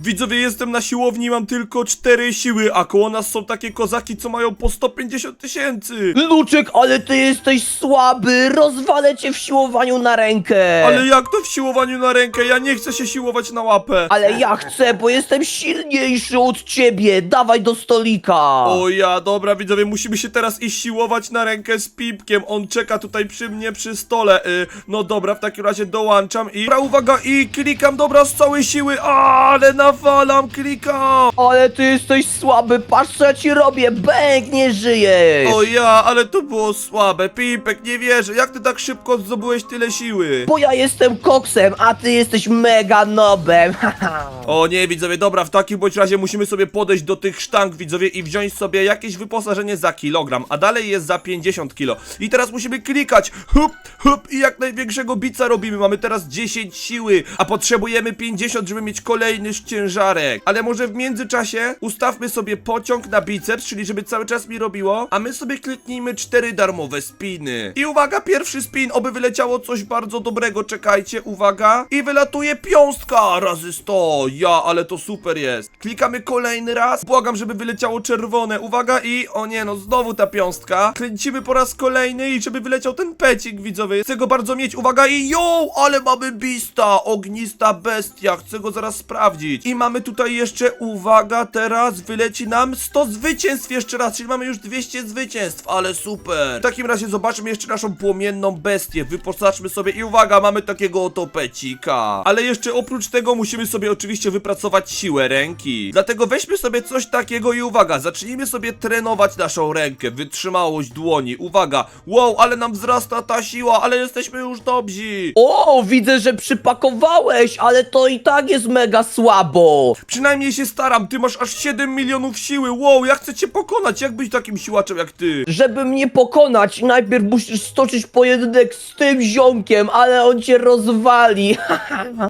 Widzowie, jestem na siłowni, mam tylko cztery siły, a koło nas są takie kozaki, co mają po 150 tysięcy. Luczek, ale ty jesteś słaby, rozwalę cię w siłowaniu na rękę. Ale jak to w siłowaniu na rękę? Ja nie chcę się siłować na łapę. Ale ja chcę, bo jestem silniejszy od ciebie, dawaj do stolika. O ja, dobra widzowie, musimy się teraz iść siłować na rękę z Pipkiem. On czeka tutaj przy mnie przy stole. Y, no dobra, w takim razie dołączam i... Dobra, uwaga, i klikam, dobra, z całej siły. Ale nawalam, klikam. Ale ty jesteś słaby, patrz co ja ci robię, bęk, nie żyjesz. O ja, ale to było słabe. Pipek, nie wierzę. Jak ty tak szybko zdobyłeś tyle siły? Bo ja jestem koksem, a ty jesteś mega nobem. haha. O nie, widzowie, dobra, w takim bądź razie musimy sobie podejść do tych sztang, widzowie, i wziąć sobie jakieś wyposażenie za kilogram, a dalej jest za 50 kilo. I teraz musimy klikać, hup, hup, i jak największego bica robimy. Mamy teraz 10 siły, a potrzebujemy 50, żeby mieć kolejny ciężarek. Ale może w międzyczasie ustawmy sobie pociąg na biceps, czyli żeby cały czas mi robiło, a my sobie kliknijmy cztery darmowe spiny. I uwaga, pierwszy spin, oby wyleciało coś bardzo dobrego, czekajcie, uwaga. I wylatuje piąstka razy 100. Ja, ale to super jest. Klikamy kolejny raz. Błagam, żeby wyleciało czerwone. Uwaga i o nie, no znowu ta piąstka. Kręcimy po raz kolejny i żeby wyleciał ten pecik, widzowie. Chcę go bardzo mieć. Uwaga i jo, ale mamy bista. Ognista bestia. Chcę go zaraz sprawdzić. I mamy tutaj jeszcze, uwaga, teraz wyleci nam 100 zwycięstw jeszcze raz, czyli mamy już 200 zwycięstw, ale super. W takim razie zobaczmy jeszcze naszą płomienną bestię. Wyposażmy sobie i uwaga, mamy takiego oto pecika. Ale jeszcze oprócz tego musimy sobie oczywiście wypracować siłę ręki. Dlatego weźmy sobie coś takiego i uwaga, zacznijmy sobie trenować naszą rękę, wytrzymałość dłoni. Uwaga, wow, ale nam wzrasta ta siła, ale jesteśmy już dobrzy. O, widzę, że przypakowałeś, ale to i tak jest mega słabo. Przynajmniej się staram, ty masz aż 7 milionów siły, wow, ja chcę cię pokonać, jak być takim siłaczem jak ty? Żeby mnie pokonać, najpierw musisz stoczyć pojedynek z tym ziomkiem, ale on cię rozwali.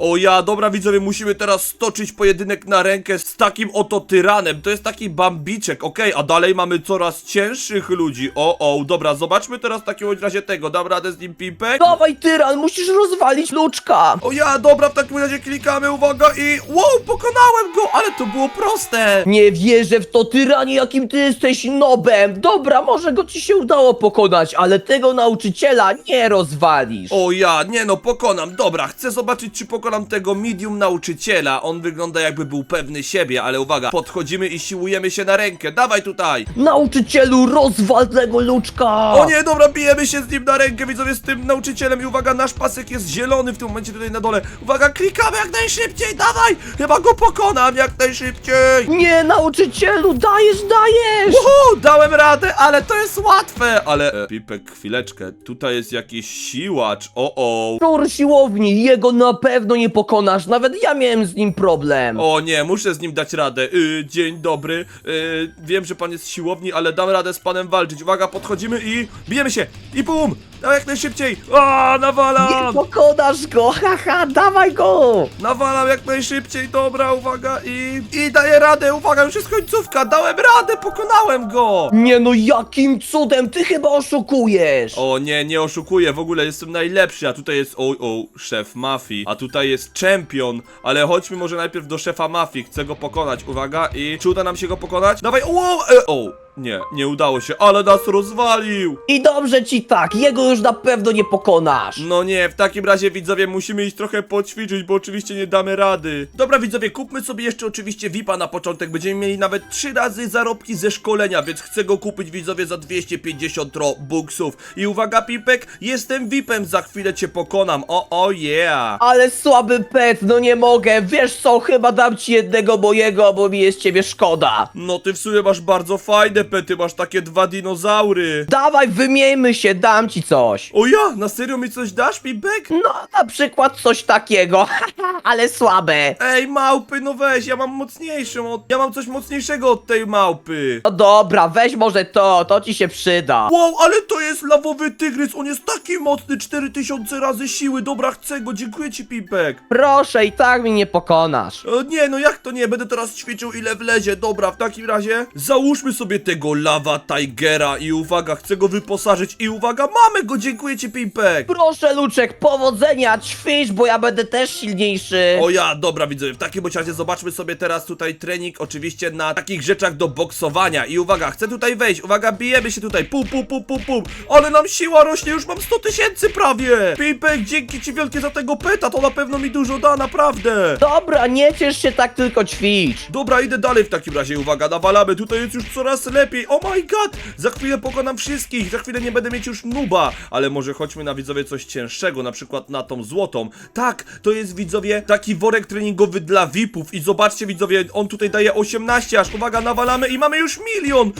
O ja, dobra widzowie, musimy teraz stoczyć pojedynek na rękę z takim oto tyranem, to jest taki bambiczek, okej, a dalej mamy coraz cięższych ludzi, o, o, dobra, zobaczmy teraz w takim razie tego, dam radę z nim Pipek? Dawaj, tyran, musisz rozwalić luczka. O ja, dobra, w takim razie klikamy, uwaga i wow, pokonałem go, ale to było proste! Nie wierzę w to, tyranie, jakim ty jesteś nobem. Dobra, może go ci się udało pokonać, ale tego nauczyciela nie rozwalisz. O ja, nie no, pokonam, dobra, chcę zobaczyć, czy pokonam tego medium nauczyciela, on wygląda jakby był pewny siebie, ale uwaga, podchodzimy i siłujemy się na rękę, dawaj tutaj! Nauczycielu, rozwal tego luczka. O nie, dobra, bijemy się z nim na rękę, widzowie, z tym nauczycielem i uwaga, nasz pasek jest zielony w tym momencie tutaj na dole. Uwaga, klikamy jak najszybciej, dawaj! Chyba go pokonam jak najszybciej! Nie, nauczycielu, dajesz, dajesz. Uhu, dałem radę, ale to jest łatwe! Ale, e, Pipek, chwileczkę, tutaj jest jakiś siłacz, o o. Szczur siłowni, jego na pewno nie pokonasz, nawet ja miałem z nim problem. O nie, muszę z nim dać radę. Y, dzień dobry. Y, wiem, że pan jest z siłowni, ale dam radę z panem walczyć. Uwaga, podchodzimy i bijemy się. I bum! Dawaj jak najszybciej. A, Nie nawalam! pokonasz go, haha, dawaj go. Nawalam jak najszybciej, dobra, uwaga i... I daję radę, uwaga, już jest końcówka, dałem radę, pokonałem go! Nie no, jakim cudem, ty chyba oszukujesz. O nie, nie oszukuję, w ogóle jestem najlepszy, a tutaj jest, o, o, szef mafii, a tutaj jest czempion, ale chodźmy może najpierw do szefa mafii, chcę go pokonać, uwaga, i czy uda nam się go pokonać? Dawaj, o, e, o, nie, nie udało się, ale nas rozwalił! I dobrze ci tak, jego już na pewno nie pokonasz. No nie, w takim razie widzowie musimy iść trochę poćwiczyć, bo oczywiście nie damy rady. Dobra widzowie, kupmy sobie jeszcze oczywiście VIPa na początek, będziemy mieli nawet 3 razy zarobki ze szkolenia, więc chcę go kupić widzowie za 250 robuxów. I uwaga Pipek, jestem VIPem, za chwilę cię pokonam, o o yeah! Ale słaby pet, no nie mogę, wiesz co, chyba dam ci jednego mojego, bo mi jest ciebie szkoda. No ty w sumie masz bardzo fajne pety, masz takie dwa dinozaury. Dawaj, wymieńmy się, dam ci coś. O ja, na serio mi coś dasz Pipek? No, na przykład coś takiego, ale słabe. Ej małpy, no weź, ja mam mocniejszą od... Ja mam coś mocniejszego od tej małpy. No dobra, weź może to, to ci się przyda. Wow, ale to jest lawowy tygrys, on jest taki mocny, 4000 razy siły, dobra, chcę go, dziękuję ci Pipek. Proszę, i tak mi nie pokonasz. E, nie, no jak to nie, będę teraz ćwiczył ile wlezie, dobra, w takim razie załóżmy sobie te tego Lava Tigera i uwaga, chcę go wyposażyć i uwaga, mamy go, dziękuję ci Pimpek! Proszę, Luczek, powodzenia, ćwicz, bo ja będę też silniejszy. O ja, dobra widzowie, w takim bądź razie zobaczmy sobie teraz tutaj trening oczywiście na takich rzeczach do boksowania i uwaga, chcę tutaj wejść, uwaga, bijemy się tutaj, pum, pum, pum, pum, pum, ale nam siła rośnie, już mam 100 tysięcy prawie! Pimpek, dzięki ci wielkie za tego peta, to na pewno mi dużo da, naprawdę! Dobra, nie ciesz się tak, tylko ćwicz. Dobra, idę dalej w takim razie, uwaga, nawalamy, tutaj jest już coraz lepiej, oh my god, za chwilę pokonam wszystkich, za chwilę nie będę mieć już nuba, ale może chodźmy na widzowie coś cięższego, na przykład na tą złotą, tak, to jest widzowie taki worek treningowy dla VIPów i zobaczcie widzowie, on tutaj daje 18 aż, uwaga, nawalamy i mamy już milion,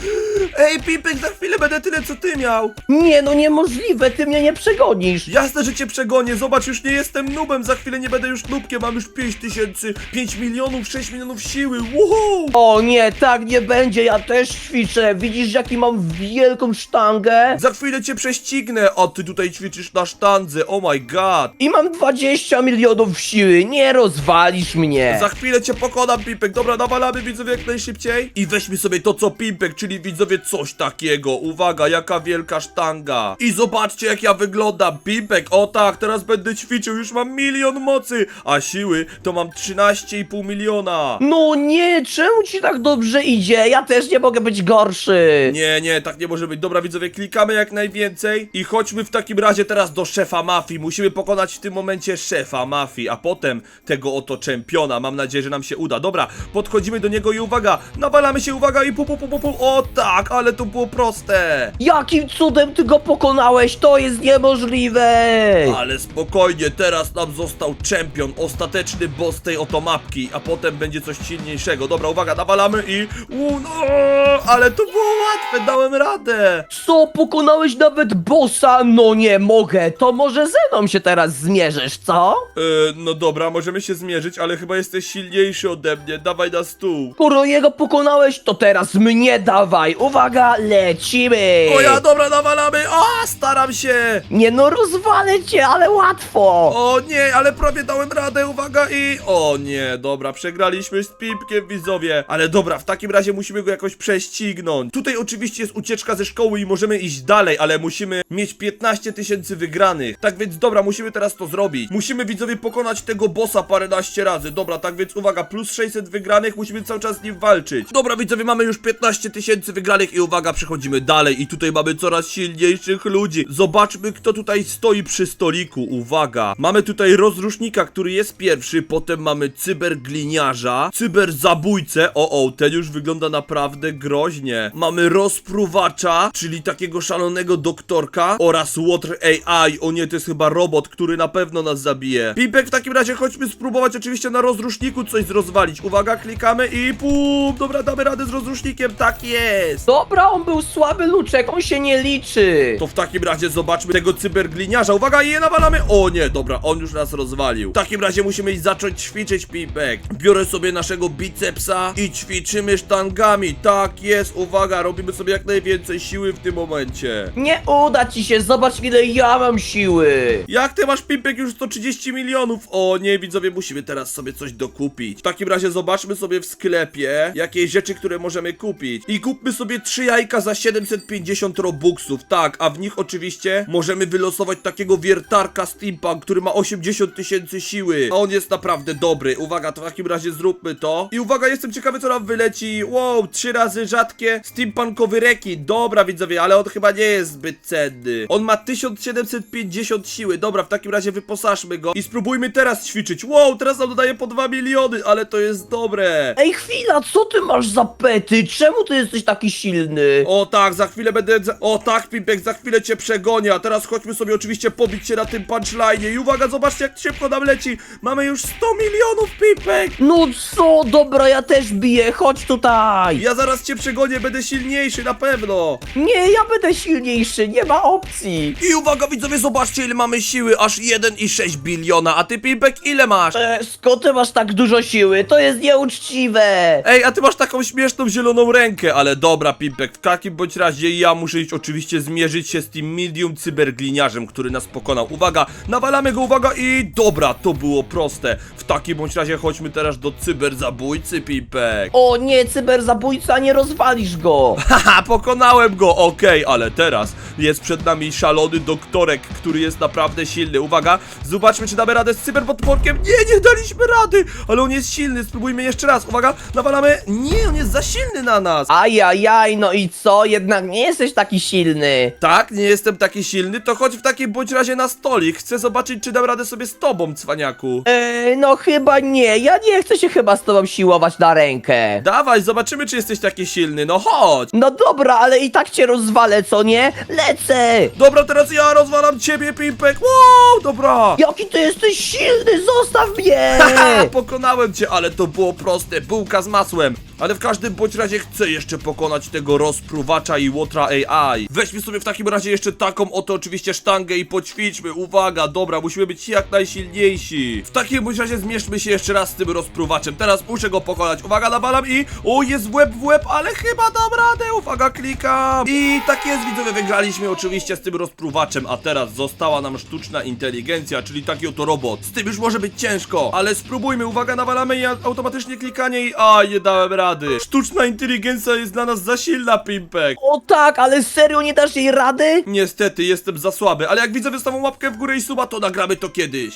ej Pipek, za chwilę będę tyle co ty miał, Nie, no niemożliwe, ty mnie nie przegonisz. jasne, że cię przegonię, zobacz, już nie jestem nubem, za chwilę nie będę już nubkiem, mam już 5 tysięcy, 5 milionów, 6 milionów siły, wow! O nie, tak nie będzie, ja też ćwiczę. Widzisz, jaki mam wielką sztangę? Za chwilę cię prześcignę, a ty tutaj ćwiczysz na sztandze, oh my god. I mam 20 milionów siły, nie rozwalisz mnie. Za chwilę cię pokonam, Pimpek. Dobra, nawalamy widzowie jak najszybciej. I weźmy sobie to co Pimpek, czyli widzowie coś takiego. Uwaga, jaka wielka sztanga. I zobaczcie jak ja wyglądam, Pimpek. O tak, teraz będę ćwiczył, już mam milion mocy. A siły to mam 13,5 miliona. No nie, czemu ci tak dobrze idzie? Ja też nie mogę być gorszy. Nie, nie, tak nie może być. Dobra, widzowie, klikamy jak najwięcej i chodźmy w takim razie teraz do szefa mafii. Musimy pokonać w tym momencie szefa mafii, a potem tego oto czempiona. Mam nadzieję, że nam się uda. Dobra, podchodzimy do niego i uwaga, nawalamy się, uwaga i pu, pu, pu, pu, pu. O tak, ale to było proste. Jakim cudem ty go pokonałeś? To jest niemożliwe. Ale spokojnie, teraz nam został czempion, ostateczny boss tej oto mapki, a potem będzie coś silniejszego. Dobra, uwaga, nawalamy i... U, no, ale to było łatwe, dałem radę. Co, pokonałeś nawet bossa? No nie mogę, to może ze mną się teraz zmierzysz, co? E, no dobra, możemy się zmierzyć, ale chyba jesteś silniejszy ode mnie. Dawaj na stół. Skoro jego pokonałeś, to teraz mnie dawaj. Uwaga, lecimy. O ja, dobra, nawalamy. O, staram się. Nie no, rozwalę cię, ale łatwo. O nie, ale prawie dałem radę, uwaga i... O nie, dobra, przegraliśmy z Pipkiem, widzowie. Ale dobra, w takim razie musimy go jakoś prześcignąć. Tutaj oczywiście jest ucieczka ze szkoły i możemy iść dalej, ale musimy mieć 15 tysięcy wygranych. Tak więc dobra, musimy teraz to zrobić. Musimy, widzowie, pokonać tego bossa paręnaście razy. Dobra, tak więc uwaga, plus 600 wygranych, musimy cały czas z nim walczyć. Dobra, widzowie, mamy już 15 tysięcy wygranych i uwaga, przechodzimy dalej i tutaj mamy coraz silniejszych ludzi. Zobaczmy, kto tutaj stoi przy stoliku. Uwaga, mamy tutaj rozrusznika, który jest pierwszy, potem mamy cybergliniarza, cyberzabójcę, o o, ten już wygląda naprawdę groźnie. Mamy rozpruwacza, czyli takiego szalonego doktorka oraz Water AI, o nie, to jest chyba robot, który na pewno nas zabije. Pipek, w takim razie chodźmy spróbować oczywiście na rozruszniku coś rozwalić. Uwaga, klikamy i pum, dobra, damy radę z rozrusznikiem, tak jest. Dobra, on był słaby luczek, on się nie liczy. To w takim razie zobaczmy tego cybergliniarza. Uwaga, i je nawalamy. O nie, dobra, on już nas rozwalił. W takim razie musimy iść zacząć ćwiczyć, Pipek. Biorę sobie naszego bicepsa i ćwiczymy sztangami. Tak jest, uwaga, robimy sobie jak najwięcej siły w tym momencie. Nie uda ci się, zobacz ile ja mam siły. Jak ty masz, Pimpek, już 130 milionów? O nie, widzowie, musimy teraz sobie coś dokupić. W takim razie zobaczmy sobie w sklepie jakieś rzeczy, które możemy kupić. I kupmy sobie trzy jajka za 750 robuxów, tak, a w nich oczywiście możemy wylosować takiego wiertarka Steampunk, który ma 80 tysięcy siły. A on jest naprawdę dobry. Uwaga, to w takim razie zróbmy to. I uwaga, jestem ciekawy, co nam wyleci. Wow, trzy razy rzadkie steampunkowy rekin. Dobra, widzowie, ale on chyba nie jest zbyt cenny. On ma 1750 siły. Dobra, w takim razie wyposażmy go i spróbujmy teraz ćwiczyć. Wow, teraz nam dodaje po 2 miliony, ale to jest dobre. Ej, chwila, co ty masz za pety? Czemu ty jesteś taki silny? O tak, za chwilę będę. Za... O tak, Pimpek, za chwilę cię przegonię. A teraz chodźmy sobie oczywiście pobić się na tym punchline. I uwaga, zobaczcie, jak szybko nam leci. Mamy już 100 milionów, Pimpek. No co, dobra, ja też biję, chodź tutaj. Ja zaraz cię przegonię, będę silniejszy na pewno. Nie, ja będę silniejszy, nie ma opcji. I uwaga, widzowie, zobaczcie, ile mamy siły. Aż 1,6 biliona. A ty, Pimpek, ile masz? E, skąd ty masz tak dużo siły? To jest nieuczciwe. Ej, a ty masz taką śmieszną zieloną rękę, ale dobra, Pimpek, w takim bądź razie ja muszę iść oczywiście zmierzyć się z tym medium cybergliniarzem, który nas pokonał. Uwaga, nawalamy go, uwaga i dobra, to było proste. W takim bądź razie chodźmy teraz do cyberzabójcy, Pimpek. O nie, cyberzabójca, nie rozwalisz Pokonalisz go! Haha, pokonałem go, okej, ale teraz jest przed nami szalony doktorek, który jest naprawdę silny. Uwaga, zobaczmy, czy damy radę z cyberpotworkiem. Nie, nie daliśmy rady, ale on jest silny, spróbujmy jeszcze raz. Uwaga, nawalamy. Nie, on jest za silny na nas. Ajajaj, no i co? Jednak nie jesteś taki silny. Tak, nie jestem taki silny, to chodź w takim bądź razie na stolik. Chcę zobaczyć, czy dam radę sobie z tobą, cwaniaku. Eee, no chyba nie, ja nie chcę się chyba z tobą siłować na rękę. Dawaj, zobaczymy, czy jesteś taki silny. No chodź. No dobra, ale i tak cię rozwalę, co nie? Lecę! Dobra, teraz ja rozwalam ciebie, Pimpek. Wow, dobra. Jaki ty jesteś silny, zostaw mnie! Haha, pokonałem cię, ale to było proste, bułka z masłem. Ale w każdym bądź razie chcę jeszcze pokonać tego rozpruwacza i łotra AI. Weźmy sobie w takim razie jeszcze taką oto oczywiście sztangę i poćwiczmy. Uwaga, dobra, musimy być jak najsilniejsi. W takim bądź razie zmierzmy się jeszcze raz z tym rozpruwaczem. Teraz muszę go pokonać. Uwaga, nawalam i... O, jest w łeb w łeb, ale chyba dam radę. Uwaga, klikam. I tak jest, widzowie, wygraliśmy oczywiście z tym rozpruwaczem, a teraz została nam sztuczna inteligencja, czyli taki oto robot. Z tym już może być ciężko, ale spróbujmy. Uwaga, nawalamy i automatycznie klikanie i... A, nie dałem rady. Sztuczna inteligencja jest dla nas za silna, Pimpek. O tak, ale serio nie dasz jej rady? Niestety, jestem za słaby, ale jak widzowie zostawią łapkę w górę i suba, to nagramy to kiedyś.